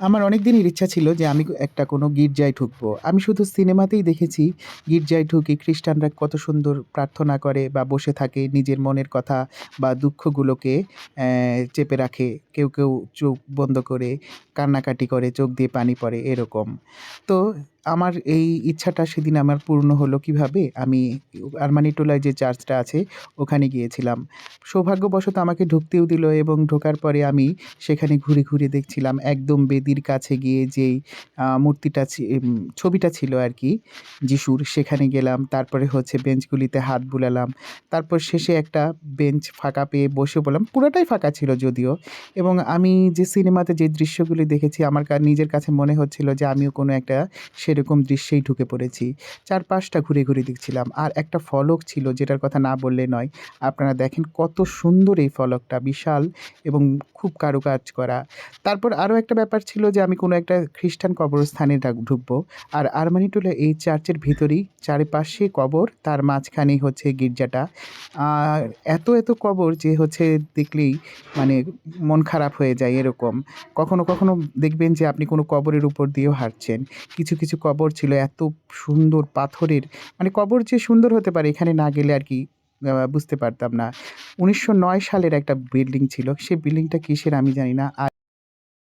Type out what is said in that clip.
আমার অনেক দিনের ইচ্ছা ছিল যে আমি একটা কোনো গির্জায় ঢুকবো। আমি শুধু সিনেমাতেই দেখেছি গির্জায় ঢুকে খ্রিস্টানরা কত সুন্দর প্রার্থনা করে বা বসে থাকে নিজের মনের কথা বা দুঃখগুলোকে চেপে রাখে। কেউ, কেউ চোখ বন্ধ করে কান্নাকাটি করে, চোখ দিয়ে পানি পড়ে এরকম। তো আমার এই ইচ্ছাটা সেদিন আমার পূর্ণ হলো কীভাবে? আমি আরমানিটোলায় যে চার্চটা আছে ওখানে গিয়েছিলাম। সৌভাগ্যবশত আমাকে ঢুকতেও দিল এবং ঢোকার পরে আমি সেখানে ঘুরে, ঘুরে দেখছিলাম একদম বেদির কাছে গিয়ে যেই মূর্তিটা ছবিটা ছিল আর কি যিশুর সেখানে গেলাম। তারপরে হচ্ছে বেঞ্চগুলিতে হাত বুলালাম। তারপর শেষে একটা বেঞ্চ ফাঁকা পেয়ে বসে বললাম পুরোটাই ফাঁকা ছিল যদিও এবং আমি যে সিনেমাতে যে দৃশ্যগুলি দেখেছি আমার নিজের কাছে মনে হচ্ছিল যে আমিও কোনো একটা সেরকম দৃশ্যেই ঢুকে পড়েছি। চারপাশটা ঘুরে, ঘুরে দেখছিলাম। আর একটা ফলক ছিল যেটার কথা না বললে নয়। আপনারা দেখেন কত সুন্দর এই ফলকটা বিশাল এবং খুব কারুকাজ করা। তারপর আরও একটা ব্যাপার ছিল যে আমি কোনো একটা খ্রিস্টান কবরস্থানে ঢুকবো। আর আরমানিটোলা এই চার্চের ভিতরেই চারিপাশে কবর, তার মাঝখানেই হচ্ছে গির্জাটা। আর এত, এত কবর যে হচ্ছে দেখলেই মানে মন খারাপ হয়ে যায় এরকম। কখনো, কখনো দেখবেন যে আপনি কোনো কবরের উপর দিয়েও হাঁটছেন। কিছু, কিছু কবর ছিল, এত সুন্দর পাথরের মানে কবর যে সুন্দর হতে পারে এখানে না গেলে আর কি বুঝতে পারতাম না। ১৯০৯ সালের একটা বিল্ডিং ছিল। সে বিল্ডিংটা কিসের আমি জানি না। আর